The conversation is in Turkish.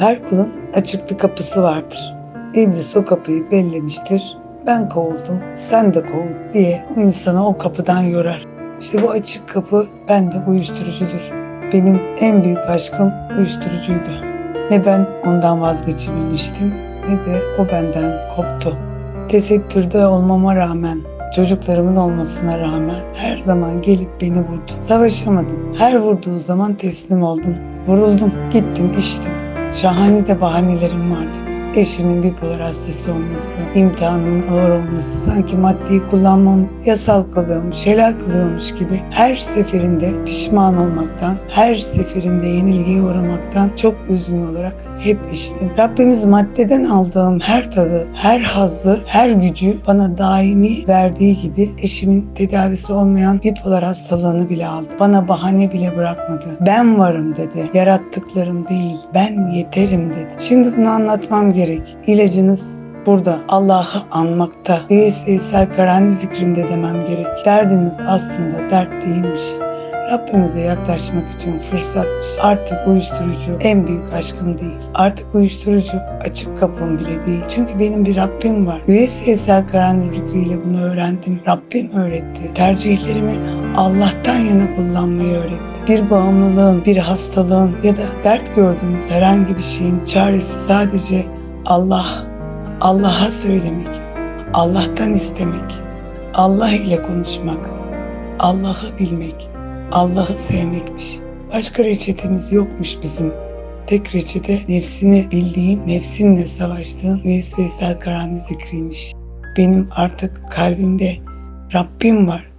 Her kulun açık bir kapısı vardır. İblis o kapıyı bellemiştir. Ben kovuldum, sen de kovul diye o insanı o kapıdan yorar. İşte bu açık kapı bende uyuşturucudur. Benim en büyük aşkım uyuşturucuydu. Ne ben ondan vazgeçebilmiştim ne de o benden koptu. Tesettürde olmama rağmen, çocuklarımın olmasına rağmen her zaman gelip beni vurdu. Savaşamadım. Her vurduğu zaman teslim oldum. Vuruldum, gittim, içtim. Şahane de bahanelerim vardı. Eşimin bipolar hastası olması, imtihanın ağır olması, sanki maddeyi kullanmam yasal kılıyormuş, helal kılıyormuş gibi her seferinde pişman olmaktan, her seferinde yenilgiye uğramaktan çok üzgün olarak hep içtim. Rabbimiz maddeden aldığım her tadı, her hazzı, her gücü bana daimi verdiği gibi eşimin tedavisi olmayan bipolar hastalığını bile aldı. Bana bahane bile bırakmadı. Ben varım dedi. Yarattıklarım değil, ben yeterim dedi. Şimdi bunu anlatmam gerek. İlacınız burada Allah'ı anmakta. Veysel Karani zikrinde demem gerek. Derdiniz aslında dert değilmiş. Rabbimize yaklaşmak için fırsatmış. Artık uyuşturucu en büyük aşkım değil. Artık uyuşturucu açık kapım bile değil. Çünkü benim bir Rabbim var. Üyes Veysel Karani zikriyle bunu öğrendim. Rabbim öğretti. Tercihlerimi Allah'tan yana kullanmayı öğretti. Bir bağımlılığın, bir hastalığın ya da dert gördüğümüz herhangi bir şeyin çaresi sadece Allah, Allah'a söylemek, Allah'tan istemek, Allah ile konuşmak, Allah'ı bilmek, Allah'ı sevmekmiş. Başka reçetemiz yokmuş bizim. Tek reçete nefsini bildiğin, nefsinle savaştığın Veys Veysel Karani zikriymiş. Benim artık kalbimde Rabbim var.